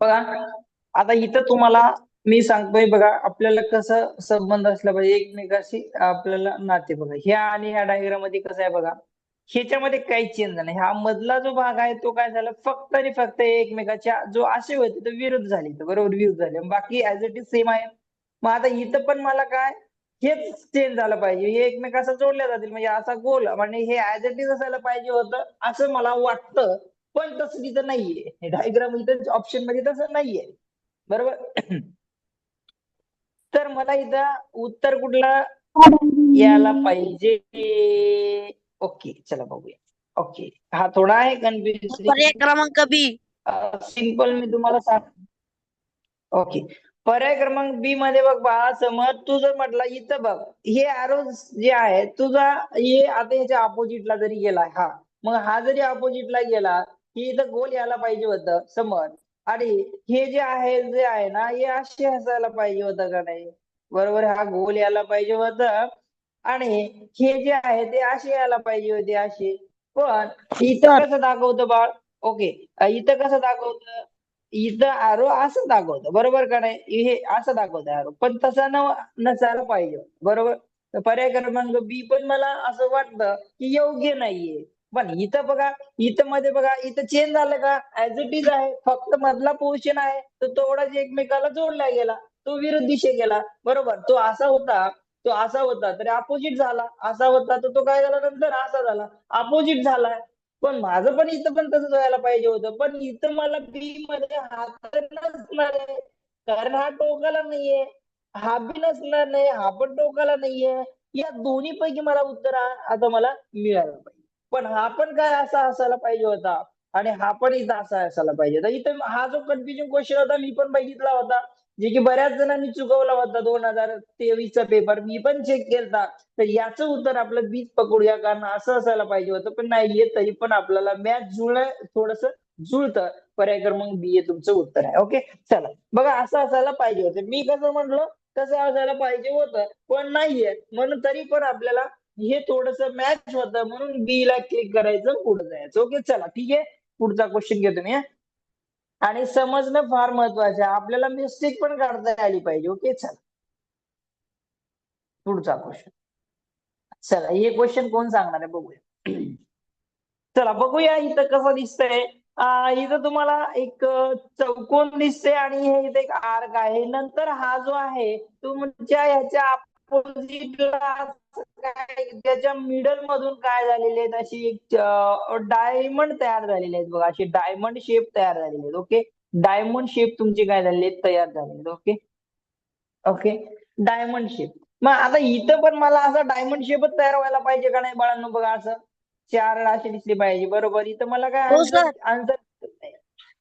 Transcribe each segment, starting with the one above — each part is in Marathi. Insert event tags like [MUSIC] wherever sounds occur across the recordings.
बघा आता इथं तुम्हाला मी सांगतोय बघा आपल्याला कसं संबंध असला पाहिजे एकमेकाशी आपल्याला नाते बघा. ह्या आणि ह्या डायग्राममध्ये कसं आहे बघा ह्याच्यामध्ये काही चेंज नाही. हा मधला जो भाग आहे तो काय झाला फक्त आणि फक्त एकमेकाच्या जो आशय होते तो विरोध झाले बरोबर विरुद्ध झाले. बाकी ऍज इट इज सेम आहे. मग आता इथं पण मला काय हेच चेंज झालं पाहिजे. हे एकमेकांना जोडल्या जातील. म्हणजे असा गोल म्हणजे हे ऍज इट इज असायला पाहिजे होतं असं मला वाटतं. पण तसं तिथं नाहीये. डायग्राम इथं ऑप्शनमध्ये तसं नाहीये. बरोबर? [CLEARS THROAT] तर मला इथं उत्तर कुठला यायला पाहिजे? ओके चला बघूया. ओके हा थोडा आहे कन्फ्युज पर्याय क्रमांक बी. सिंपल मी तुम्हाला सांग ओके. पर्याय क्रमांक बी मध्ये बघ बाळा समज तू जर म्हटलं इथं बघ हे अॅरो जे आहे तुझा हे आता याच्या अपोजिटला जरी गेला हा. मग हा जरी अपोजिटला गेला की इथं गोल यायला पाहिजे होतं समज आणि हे जे आहे जे आहे ना हे असे असायला पाहिजे होतं का नाही? बरोबर हा गोल यायला पाहिजे होतं. आणि हे जे आहे ते असे यायला पाहिजे होते असे. पण इथं कसं दाखवतं बाळ? ओके. इथं कसं दाखवतं? इथं आरो असं दाखवतं. बरोबर का नाही? हे असं दाखवतं आरो पण तसं न नसायला पाहिजे. बरोबर? पर्याय क्रमांक बी पण मला असं वाटतं की योग्य नाहीये. पण इथं बघा इथं मध्ये बघा इथं चेंज झालं का? ऍज इट इज आहे. फक्त मधला पोर्शन आहे. तो तेवढाच एकमेकाला जोडला गेला. तो विरुद्ध दिशे गेला. बरोबर. तो असा होता. तो असा होता. तरी अपोजिट झाला. असा होता. तर तो काय झाला नंतर? असा झाला. अपोजिट झालाय पण माझं पण इथं पण तसंच व्हायला पाहिजे होतं. पण इथं मला बी मध्ये हा नसणार आहे. कारण हा टोकाला नाहीये. हा बी नसणार नाही. हा पण टोकाला नाहीये. या दोन्ही पैकी मला उत्तर आता मला मिळालं पाहिजे. पण हा पण काय असा असायला पाहिजे होता. आणि हा पण इथं असा असायला पाहिजे होता. इथं हा जो कन्फ्युजन क्वेश्चन होता मी पण बघितला होता. जे की बऱ्याच जणांनी चुकवला होता. दोन हजार तेवीसचा पेपर मी पण चेक केलता. तर याचं उत्तर आपलं बीज पकडूया कारण असं असायला पाहिजे होतं. पण नाही येत तरी पण आपल्याला मॅच जुळ थोडस जुळतं. पर्याय क्रमांक बी हे तुमचं उत्तर आहे. ओके? चला. बघा असं असायला पाहिजे होतं. मी कसं म्हटलं तसं असायला पाहिजे होतं. पण नाहीये. म्हणून तरी पण आपल्याला हे थोडस मॅच होत म्हणून बी ला क्लिक करायचं पुढे जायचं. ओके चला ठीक आहे? पुढचा क्वेश्चन घेतो मी आणि समजणं फार महत्वाचं आहे. आपल्याला मिस्टेक पण काढता आली पाहिजे. ओके चला. पुढचा क्वेश्चन चला हे क्वेश्चन कोण सांगणार आहे? बघूया. [CLEARS THROAT] चला बघूया इथं कसं दिसतंय. इथं तुम्हाला एक चौकोन दिसते आणि हे इथे एक आर्क आहे. नंतर हा जो आहे तुमच्या ह्याच्या अपोजिटला काय त्याच्या मिडल मधून काय झालेले आहेत? अशी एक डायमंड तयार झालेले आहेत बघा. अशी डायमंड शेप तयार झालेले आहेत. ओके डायमंड शेप तुमचे काय झालेले आहेत? तयार झालेले आहेत. ओके ओके डायमंड शेप मग आता इथं पण मला असं डायमंड शेपच तयार व्हायला पाहिजे का नाही बाळांनो? बघा असं. चार असे दिसले पाहिजे. बरोबर? इथं मला काय हो, आन्सर. Answer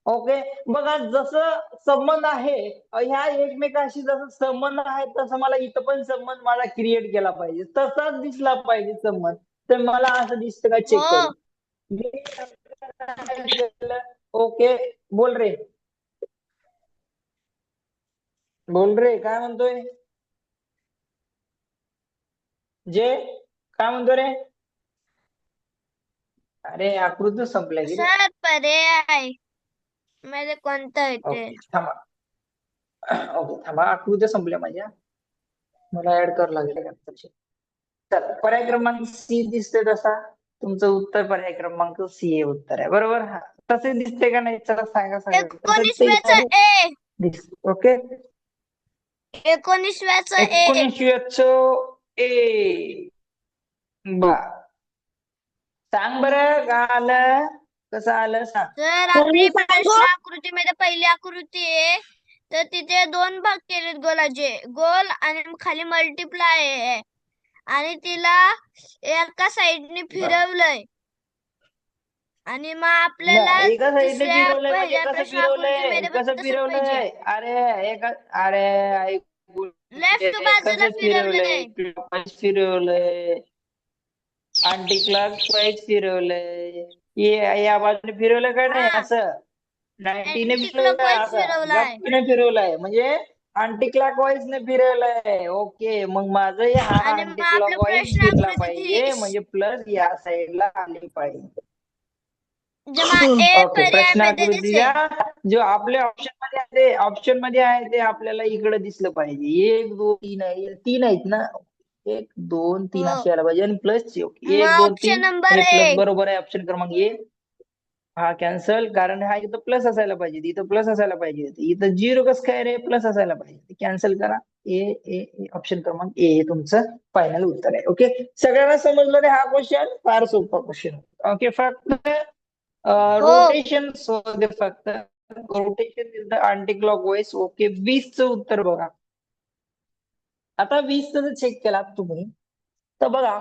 okay? बघा जसं संबंध आहे ह्या एकमेकाशी जसं संबंध आहे तसं मला इथं पण संबंध मला क्रिएट केला पाहिजे. तसाच दिसला पाहिजे संबंध. तर मला असं दिसतं का? Check okay? बोल रे. बोल रे काय म्हणतोय? जे काय म्हणतो रे? अरे आकृत संपल्या पर्याय. मध्ये कोणतं येते ओके थांबा ओके थांबा आकृत्या संपल्या माझ्या मला ऍड करावं लागेल. चला पर्याय क्रमांक सी दिसतोय तसा तुमचं उत्तर पर्याय क्रमांक सी हे उत्तर आहे बरोबर हा तसे दिसते का नाही चला सांगा सांगा एकोणीसव्याचं ए दिसते ओके एकोणीसव्याचं ए ए बा सांग बरं का आलं कसं आलं सांग. जर आपली आकृतीमध्ये पहिली आकृती आहे. तर तिथे दोन भाग केलेत गोलाचे. गोल आणि खाली मल्टिप्लाय आहे. आणि तिला एका साइडने फिरवलंय. आणि मग आपल्याला बरं, एका साईडने दुसऱ्या फिरवलंय म्हणजे पहिल्या कसं फिरवलंय? कसं फिरवलंय. अरे एका अरे ऐकून लेफ्ट घे, बाजूला कसं फिरवलंय. फिरवलंय? अँटी फिरवलंय. ये- या बाजूने फिरवलं का नाही? हा. असं. नाईन्टीने Anti-clockwise फिरवलाय. फिरवलंय. म्हणजे अँटी क्लॉक वाईज ने फिरवलंय. ओके मग माझं हा आणि अँटी आपलं क्लॉक वाईज प्रश्न फिरला आकृती पाहिजे. म्हणजे प्लस या साईडला आली पाहिजे. जेव्हा ए ओके पर्यायामध्ये दिसेल प्रश्नाकृतीच्या जो आपल्या ऑप्शनमध्ये आहे ऑप्शनमध्ये आहे ते आपल्याला इकडे दिसलं पाहिजे. एक दोन तीन आहे. तीन आहेत ना? एक दोन तीन हो. असे यायला पाहिजे. आणि प्लस एक दोन तीन. नंबर हे प्लस बरोबर आहे ऑप्शन क्रमांक ए हा कॅन्सल कारण हा इथं प्लस असायला पाहिजे. इथं प्लस असायला पाहिजे. इथं झिरो कसं काय रे? प्लस असायला पाहिजे. कॅन्सल करा. ए ए ऑप्शन क्रमांक ए हे तुमचं फायनल उत्तर आहे. ओके सगळ्यांना समजलं रे हा क्वेश्चन फार सोपा क्वेश्चन ओके फक्त रोटेशन होते फक्त rotation is the anticlockwise okay वीसचं उत्तर बघा. आता वीसचं चेक केला तुम्ही. तर बघा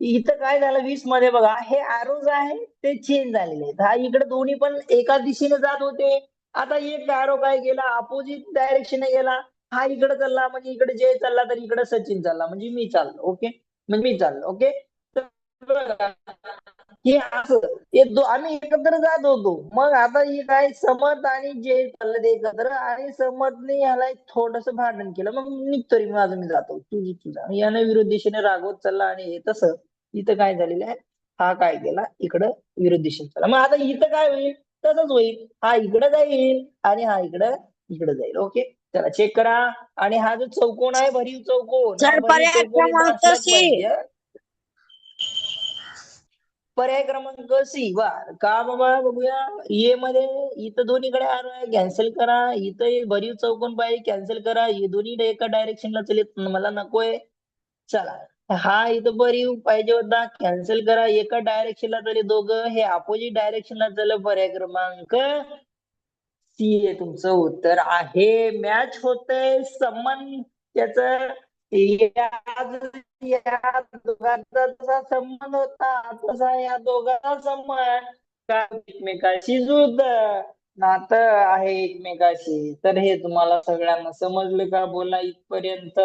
इथं काय झालं वीसमध्ये बघा हे जे आहे ते चेंज झालेले आहेत. हा इकडे दोन्ही पण एका दिशेने जात होते. आता एक अॅरो काय गेला अपोजिट डायरेक्शनने गेला. हा इकडे चालला म्हणजे इकडे जय चालला तर इकडे सचिन चालला. म्हणजे मी चाललो ओके म्हणजे मी चाललो ओके तर बघा, हे असं दो आम्ही एकत्र जात होतो. मग आता हे काय समत आणि जय चाललं ते एकत्र आणि समतने ह्याला थोडस भांडण केलं. मग निघतो रे माझं मी जातो. तुझी तुझा. यानं विरुद्ध दिशेने रागवत चालला आणि हे तसं इथं काय झालेलं आहे? हा काय केला? इकडं विरुद्ध दिशेने चालला. मग आता इथं काय होईल? तसंच होईल. हा इकडं जाईल आणि हा इकडं इकडं जाईल. ओके? चला चेक करा. आणि हा जो चौकोन आहे भरीव चौकोन. पर्याय क्रमांक सी. पाहिजे. वा का बाबा? बघूया. ए मध्ये इथं दोन्हीकडे आर आहे. कॅन्सल करा. इथं भरीव चौकोन पाहिजे कॅन्सल करा. हे दोन्ही एका डायरेक्शनला चलेत. मला नकोय. चला. हा इथं भरीव पाहिजे होता. कॅन्सल करा. एका डायरेक्शनला चले दोघं. हे अपोजिट डायरेक्शनला चल पर्याय क्रमांक सी हे तुमचं उत्तर आहे. मॅच होतंय. संबंध त्याच या दोघांचा जसा संबंध होता तसा या दोघांचा संबंध. एकमेकाशी जुळत. नातं आहे एकमेकाशी. तर हे तुम्हाला सगळ्यांना समजलं का? बोला इथपर्यंत.